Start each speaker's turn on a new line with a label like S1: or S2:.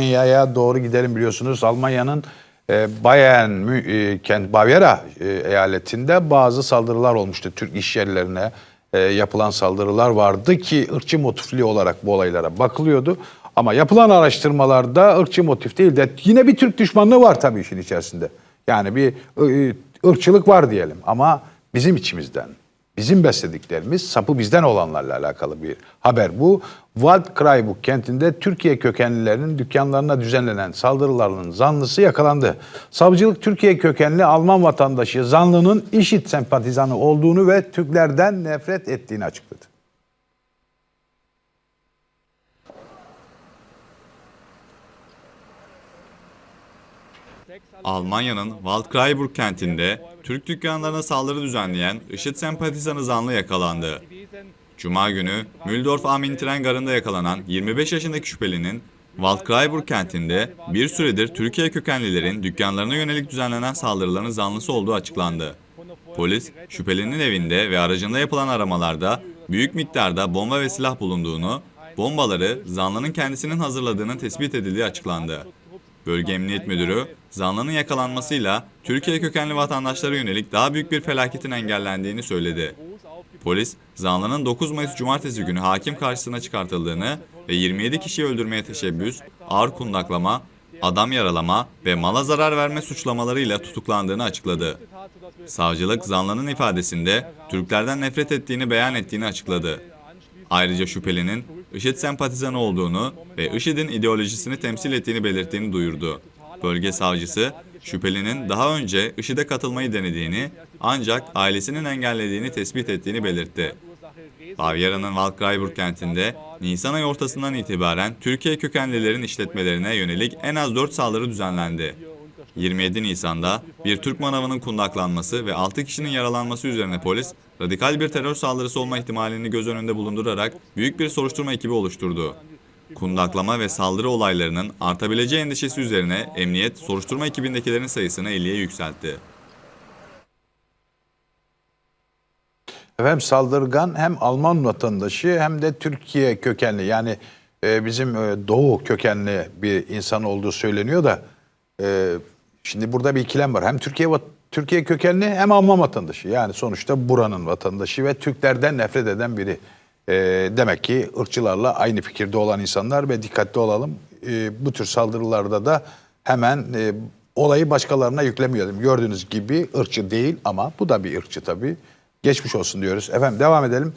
S1: Almanya'ya doğru gidelim biliyorsunuz. Almanya'nın e, Bayern, e, kent Bavyera e, eyaletinde bazı saldırılar olmuştu. Türk iş yerlerine e, yapılan saldırılar vardı ki ırkçı motifli olarak bu olaylara bakılıyordu. Ama yapılan araştırmalarda ırkçı motif değil de yine bir Türk düşmanlığı var tabii işin içerisinde. Yani bir e, ırkçılık var diyelim ama bizim içimizden. Bizim beslediklerimiz sapı bizden olanlarla alakalı bir haber bu. Waldkraiburg kentinde Türkiye kökenlilerinin dükkanlarına düzenlenen saldırılarının zanlısı yakalandı. Savcılık Türkiye kökenli Alman vatandaşı zanlının IŞİD sempatizanı olduğunu ve Türklerden nefret ettiğini açıkladı.
S2: Almanya'nın Waldkraiburg kentinde Türk dükkanlarına saldırı düzenleyen IŞİD sempatizanı zanlı yakalandı. Cuma günü Mühldorf Amin tren garında yakalanan 25 yaşındaki şüphelinin Waldkraiburg kentinde bir süredir Türkiye kökenlilerin dükkanlarına yönelik düzenlenen saldırıların zanlısı olduğu açıklandı. Polis, şüphelinin evinde ve aracında yapılan aramalarda büyük miktarda bomba ve silah bulunduğunu, bombaları zanlının kendisinin hazırladığının tespit edildiği açıklandı. Bölge Emniyet Müdürü, zanlının yakalanmasıyla Türkiye kökenli vatandaşlara yönelik daha büyük bir felaketin engellendiğini söyledi. Polis, zanlının 9 Mayıs Cumartesi günü hakim karşısına çıkartıldığını ve 27 kişiyi öldürmeye teşebbüs, ağır kundaklama, adam yaralama ve mala zarar verme suçlamalarıyla tutuklandığını açıkladı. Savcılık zanlının ifadesinde Türklerden nefret ettiğini beyan ettiğini açıkladı. Ayrıca şüphelinin IŞİD sempatizanı olduğunu ve IŞİD'in ideolojisini temsil ettiğini belirttiğini duyurdu. Bölge savcısı, şüphelinin daha önce IŞİD'e katılmayı denediğini ancak ailesinin engellediğini tespit ettiğini belirtti. Bavyera'nın Waldkraiburg kentinde Nisan ayı ortasından itibaren Türkiye kökenlilerin işletmelerine yönelik en az 4 saldırı düzenlendi. 27 Nisan'da bir Türk manavının kundaklanması ve 6 kişinin yaralanması üzerine polis, radikal bir terör saldırısı olma ihtimalini göz önünde bulundurarak büyük bir soruşturma ekibi oluşturdu. Kundaklama ve saldırı olaylarının artabileceği endişesi üzerine emniyet soruşturma ekibindekilerin sayısını 50'ye yükseltti.
S1: Efendim saldırgan hem Alman vatandaşı hem de Türkiye kökenli yani e, bizim e, Doğu kökenli bir insan olduğu söyleniyor da e, şimdi burada bir ikilem var. Hem Türkiye Türkiye kökenli hem Alman vatandaşı. Yani sonuçta buranın vatandaşı ve Türklerden nefret eden biri. E, demek ki ırkçılarla aynı fikirde olan insanlar ve dikkatli olalım. E, bu tür saldırılarda da hemen e, olayı başkalarına yüklemeyelim. Gördüğünüz gibi ırkçı değil ama bu da bir ırkçı tabii. Geçmiş olsun diyoruz. Efendim devam edelim.